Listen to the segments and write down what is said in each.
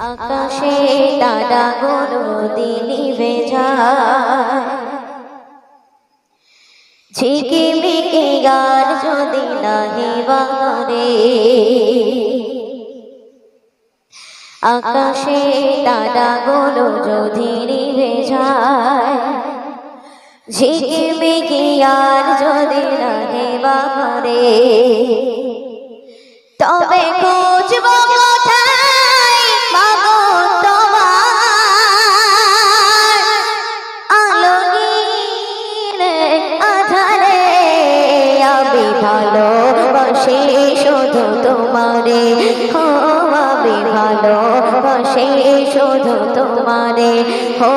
আকাশে তারা গুলো দিলি ভেজায় ঝিকিমিকি গার যদি নাহি বারে আকাশে তারা গুলো যদি নিভে যায়। ঝিকিমিকি আর যদি নাহি বারে তবে খুঁজব শুধু তোমারে হো আমি ভালোবাসি শুধু তোমারে হো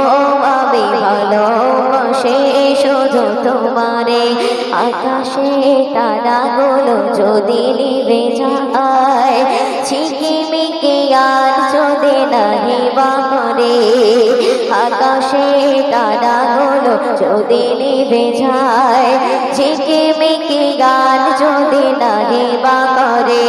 আমি ভালোবাসি শুধু তোমারে। আকাশে তারাগুলো যদি নিভে যায় ঝিকিমিকি আর যদি নাহি বামরে আকাশে তারাগুলো যদি নিভে যায় ঝিকিমিকি গান যদি নাহি বা করে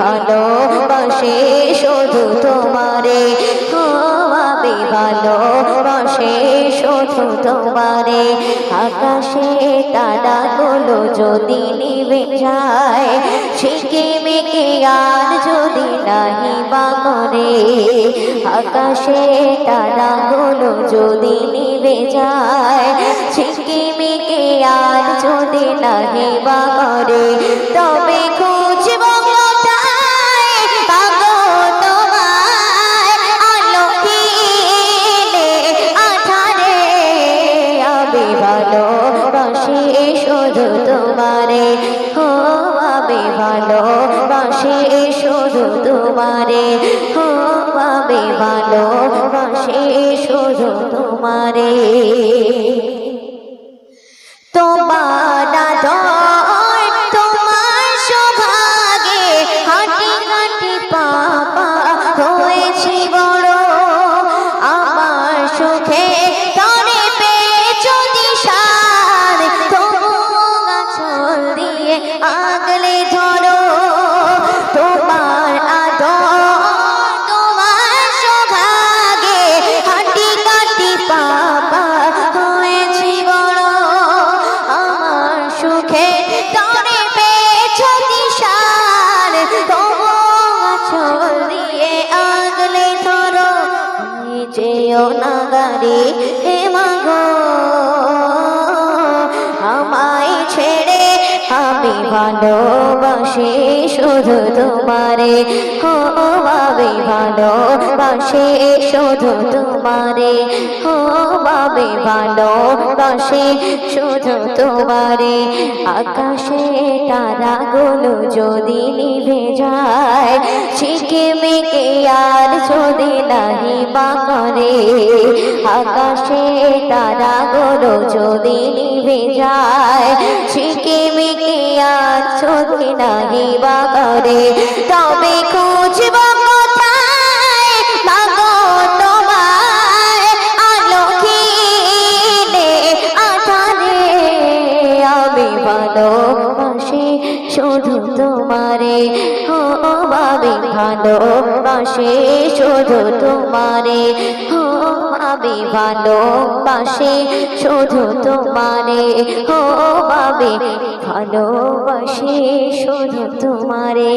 ভালোবাসি শুধু তোমারে। আমি ভালোবাসি শুধু তোমারে। আকাশে তারাগুলো যদি নিভে যায় ঝিকিমিকি আর যদি নাহি বা করে। আকাশে তারাগুলো যদি নিভে যায় শিখে মেকে আর যদি নাহি বা করে। তবে শুধু তোমারে হো আমি ভালোবাসি শুধু তোমারে। তোমার না গাড়ি হে ভালোবাসি শুধু তোমারে, হো আমি ভালোবাসি শুধু তোমারে, হো আমি ভালোবাসি শুধু তোমারে। আকাশে তারাগুলো যদি নিভে যায় ঝিকিমিকি আর যদি নাহি বা করে আকাশে তারাগুলো যদি নিভে যায় ঝিকিমিকি আর যদি নাহি বা তবে খুঁজব কোথায়? মাগো তোমায় আলোকিনে আধারে আমি ভালোবাসি। শুধু তোমারে, ও ভাবি ভালোবাসে শুধু তোমারে, ও ভাবি ভালোবাসে শুধু তোমারে, ও ভাবি ভালোবাসে শুধু তোমারে।